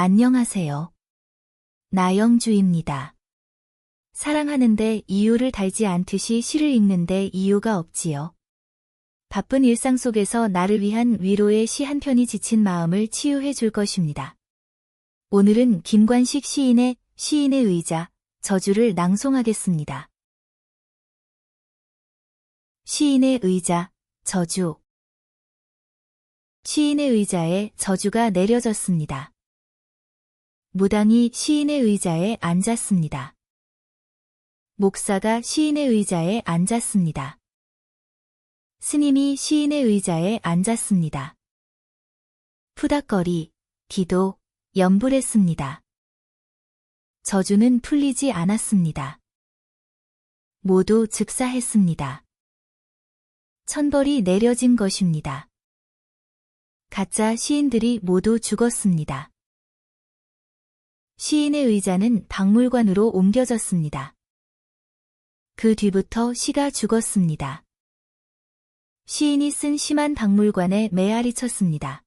안녕하세요. 나영주입니다. 사랑하는데 이유를 달지 않듯이 시를 읽는데 이유가 없지요. 바쁜 일상 속에서 나를 위한 위로의 시 한 편이 지친 마음을 치유해 줄 것입니다. 오늘은 김관식 시인의 시인의 의자, 저주를 낭송하겠습니다. 시인의 의자, 저주. 시인의 의자에 저주가 내려졌습니다. 무당이 시인의 의자에 앉았습니다. 목사가 시인의 의자에 앉았습니다. 스님이 시인의 의자에 앉았습니다. 푸닥거리, 기도, 연불했습니다. 저주는 풀리지 않았습니다. 모두 즉사했습니다. 천벌이 내려진 것입니다. 가짜 시인들이 모두 죽었습니다. 시인의 의자는 박물관으로 옮겨졌습니다. 그 뒤부터 시가 죽었습니다. 시인이 쓴 시만 박물관에 메아리 쳤습니다.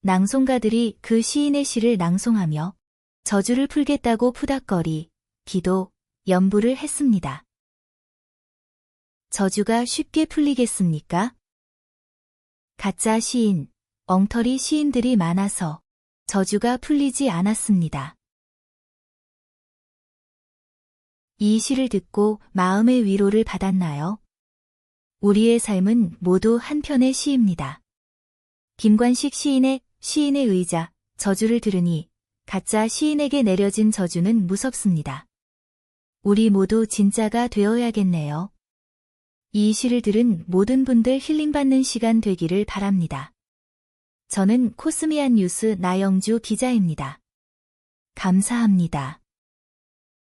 낭송가들이 그 시인의 시를 낭송하며 저주를 풀겠다고 푸닥거리, 기도, 연부를 했습니다. 저주가 쉽게 풀리겠습니까? 가짜 시인, 엉터리 시인들이 많아서 저주가 풀리지 않았습니다. 이 시를 듣고 마음의 위로를 받았나요? 우리의 삶은 모두 한편의 시입니다. 김관식 시인의 시인의 의자, 저주를 들으니 가짜 시인에게 내려진 저주는 무섭습니다. 우리 모두 진짜가 되어야겠네요. 이 시를 들은 모든 분들 힐링받는 시간 되기를 바랍니다. 저는 코스미안 뉴스 나영주 기자입니다. 감사합니다.